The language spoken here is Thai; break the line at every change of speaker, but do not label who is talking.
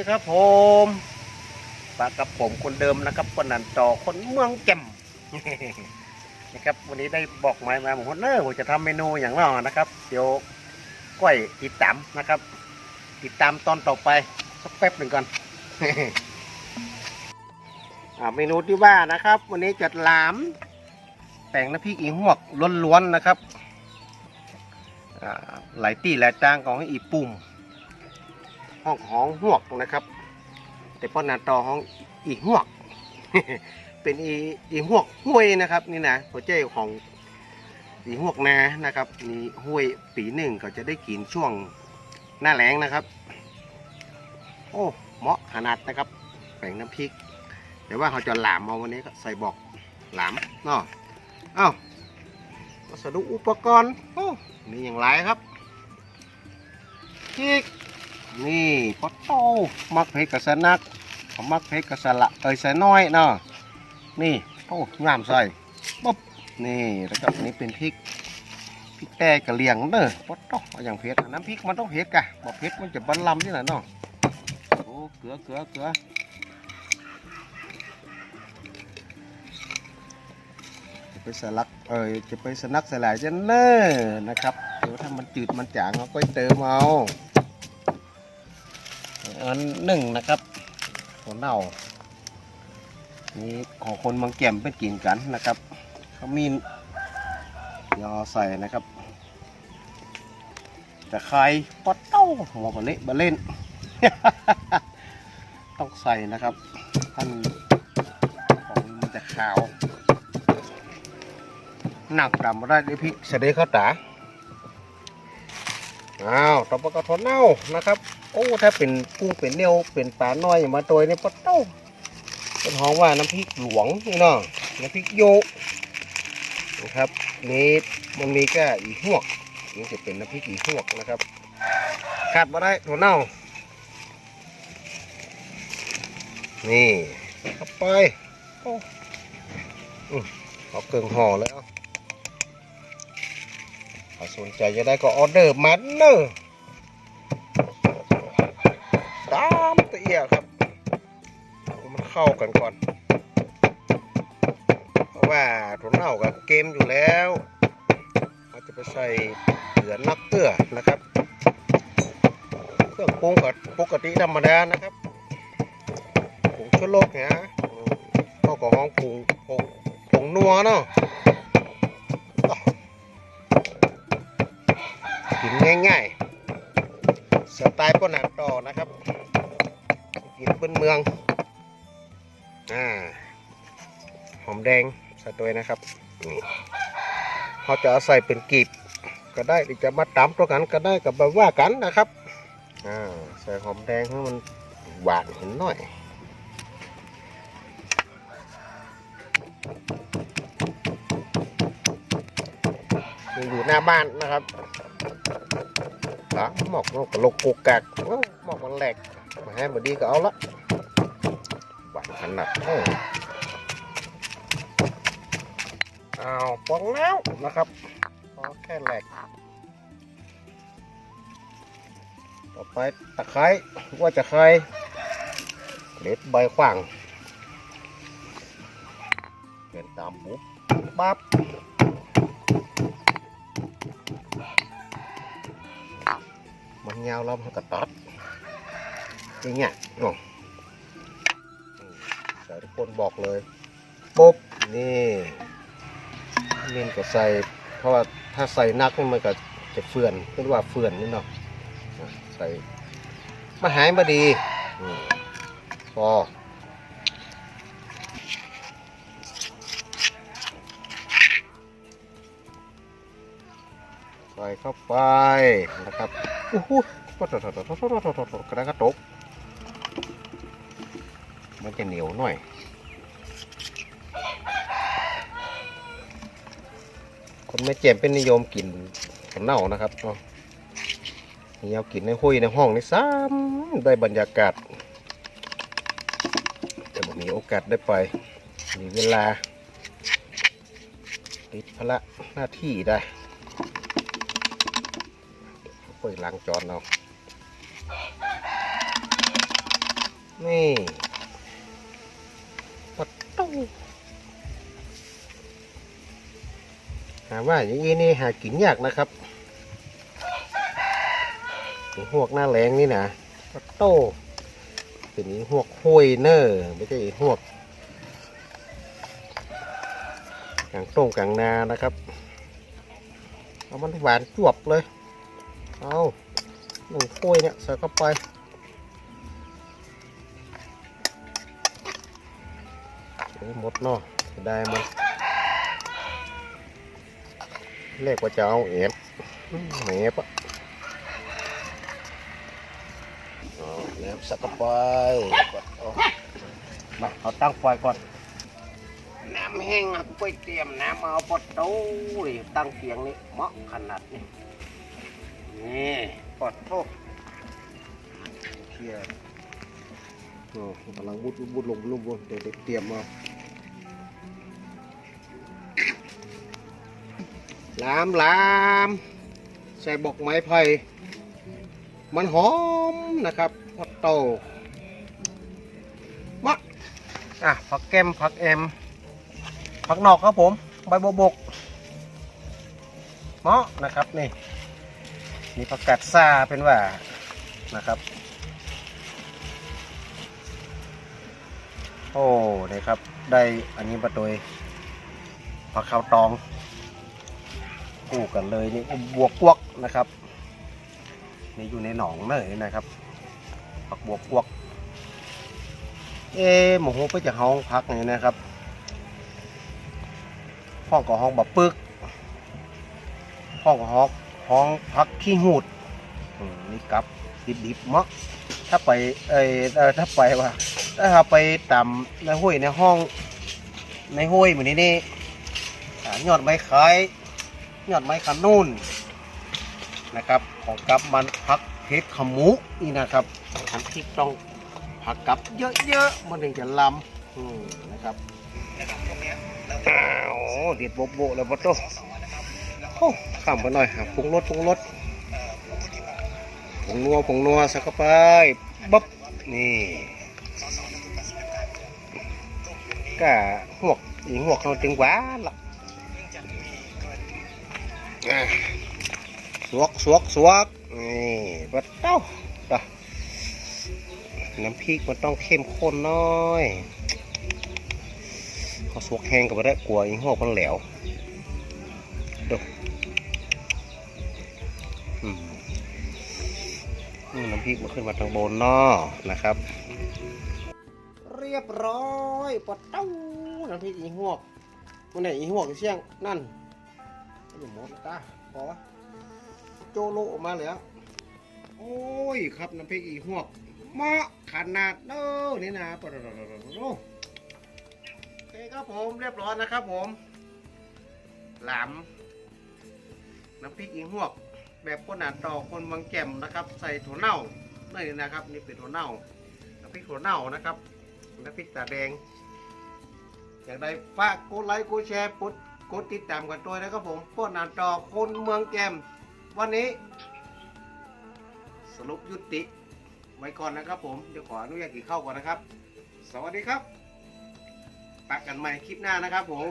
ดีครับผมปากับผมคนเดิมนะครับคนนันต่อคนเมืองแจ่มนะครับ วันนี้ได้บอกหมายมาผมว่าเนอผมจะทำเมนูอย่างไรนะครับ เดี๋ยวก้อยติดตามนะครับ ติดตามตอนต่อไปสักแป๊บหนึ่งก่อนเมนูที่ว่านะครับ วันนี้จัดหลามแต่งน้ำพริกอีหวกล้วนๆนะครับหลายตีหลายจางของอีปุ่ม ห้องห้องหวกนะครับ แต่ป้อนนาตอห้องอีหวก เป็นอีอีหวกห้วยนะครับนี่นะหัวใจของอีหวกนานะครับมีห้วยปีหนึ่งก็จะได้กินช่วงหน้าแล้งนะครับ โอ้เหมาะขนาดนะครับแป่งน้ำพริกแต่ว่าเขาจะหลามมาวันนี้ก็ใส่บอกหลามเนาะเอ้าวัสดุอุปกรณ์โอ้มีอย่างไรครับจิก นี่ปอโตมักเพชรกับสนักมักเพชรกับสละเอ้ยสน้อยเนาะนี่โอ้งามใส่ปุ๊บนี่แล้วก็อันนี้เป็นพริกพริกแต่กระเลียงเด้อปอโต้ออย่างเพชรน้ำพริกมันต้องเพชรกะบอกเพชรมันจะบรรลำที่ไหนเนาะโอ้เกลือเกลือเกลือจะไปสลักเอ้ยจะไปสนักสลายจะเน้อนะครับเดี๋ยวถ้ามันจืดมันจางเราก็เติมเอา อันหนึ่งนะครับหัวเน่านี่ของคนบางแก่มเป็นกินกันนะครับขมิ้นยอใส่นะครับตะไคร้ปอดเต้าหัวบะเละบะเล่น ต้องใส่นะครับท่านของมันจะขาวหนักดำมาได้ด้วยพริกเสด็จข้าวตาอ้าวต่อไปก็ถั่วเน่านะครับ โอ้ถ้าเป็นกุ้งเป็นเนียวเป็นปลาน้อยอย่างมาตัวนี้ปะเต้าเป็นหองว่าน้ำพริกหลวงนี่เนาะน้ำพริกโยกนะครับนี่มันมีแค่อีหวกนี่จะเป็นน้ำพริกอีหวกนะครับขาดมาได้ถั่วเน่านี่เข้าไปโอ้อืมเอาเกลืองห่อแล้วถ้าสนใจจะได้ก็ออเดอร์มันเนอะ เข้ากันก่อน เพราะว่าถั่วเน่ากับเกมอยู่แล้วเราจะไปใส่เหลือนักเตื้อนะครับเครื่องปรุงกับปกติธรรมดานะครับผงชูรสเนี่ยเข้ากับห้องปรุงผงผงนัวเนาะกินง่ายๆสไตล์ป้นหานต่อนะครับ กินเปื้นเมือง อ่าหอมแดงใส่ตัวนะครับนี่เขาจะเอาใส่เป็นกีบก็ได้หรือจะมาตำตัวกันก็ได้กับแบบว่ากันนะครับอ่าใส่หอมแดงให้มันหวานเห็นหน่อยอยู่หน้าบ้านนะครับหมอกนกระโลกกุกกักหมอกมันแหลกมาให้บดีก็เอาละ หวานขนาดเออเอาปองแล้วนะครับพอแค่แหลก ต่อไปตะไคร้ว่าจะใครเล็ดใบขวางเป็นตามปุ๊บปั๊บมันยาวแล้วมันก็ตัดอย่างเงี้ยนาะอืมใส่ทุก คนบอกเลยปุ๊บนี่เน้นก็ใส่ เพราะว่าถ้าใส่นักนี่มันก็จะเฟื่อนเรียกว่าเฟื่อนนี่เนาะใส่มาหายมาดีพอใส่เข้าไปนะครับโอ้โหก็ตกกระกระตกมันจะเหนียวหน่อย คนไม่เจ็บเป็นนิยมกินกับเน่านะครับเนาะนี่เอากินในห้ยในห้องในซ้ำได้บรรยากาศแต่มีโอกาสได้ไป มีเวลา ติดภาระหน้าที่ได้เปิดล้างจอนเอานี่ปัดตู้ หาว่าอย่างนี้นี่หากินยากนะครับหวกหน้าแรงนี่นะโตเป็นหวกห้วยเนอร์ไม่ใช่หวกกลางต้งกลางนานะครับ เอามันหวานจวบเลย เอาหนึ่งถ้วยเนี่ยใส่เข้าไป หมดเนาะได้มัน เรียกว่าจะเอาเอฟอืมแหนบอะเอาแหนบสักเข้าไปเอามาเอาตั้งไฟก่อน น้ำแห้งอะกูไปเตรียมน้ำมาเอาปอดโต้ดิตั้งเตียงนี่เหมาะขนาดนี้นี่ปอดโต้เคลียร์โอ้กำลังบุดบุดบุดลงลงบนเดี๋ยวเตรียมมา ลามลามใส่บอกไม้ไผ่มันหอมนะครับปอดโตมะอะผักแก้มผักแอมผักนอกครับผม ใบบัวบกเมาะนะครับนี่มีผักกาดซาเป็นว่านะครับ โอ้นี่ครับได้อันนี้มาโดยผักข้าวตอง กู้กันเลยนี่บวกกวกนะครับนี่อยู่ในหนองเลยนะครับผักบวกกวก เอ๊หมูไปจากห้องพักนี่นะครับห้องกับห้องบะปึกห้องกับห้องห้องพักขี้หูดนี่กลับดิบดิบๆเมาะถ้าไปเออถ้าไปว่าถ้าไปตามในห้วยในห้องในห้วยเหมือนนี้นี่ยอดไม้ขาย ยอดไม้ขนุนนะครับ ของกับมันพักเพชรขมุนี่นะครับทำพริกต้องผักกับเยอะๆมันถึงจะลำนะครับอ้าวเด็ดโบโบแล้วปะโตโอ้ข้ามไปหน่อยครับปรุงรสปรุงรสผงนัวผงนัวสักไปบ๊บนี่ก็หวกอีหวกเขาจึงหวานละอะ สวกสวกสวกนี่ปะเต้าตน้ำพริกมันต้องเข้มข้นน้อยเขาสวกแห้งกับได้กลัวอีหอกมันแหลวดูน้ำพริกมันขึ้นมาทางบนนอนะครับ เรียบร้อยปะเต้าน้ำพริกอีหอกมันไหนอีหอกเชี่ยงนั่น อยู่หมดตาพอโจโลออกมาเลยอะโอ้ยครับน้ำพริกอีหอกเหมาะขนาดเน้อนี่นะปะโโโอเคครับผมเรียบร้อยนะครับผม หลามน้ำพริกอีหวก แบบคนหนาต่อคนบางแจ่มนะครับ ใส่ถั่วเน่านี่นะครับ นี่เป็นถั่วเน่าน้ำพริกถั่วเน่านะครับน้ำพริกตาแดง อยากได้ฝากกดไลค์กดแชร์กด กดติดตามกันตัวนะครับผมพวกนาจอคนเมืองแกม วันนี้ สรุปยุติ ไว้ก่อนนะครับผมเดี๋ยวขออนุญาตกินข้าวก่อนนะครับ สวัสดีครับปักกันใหม่คลิปหน้านะครับผม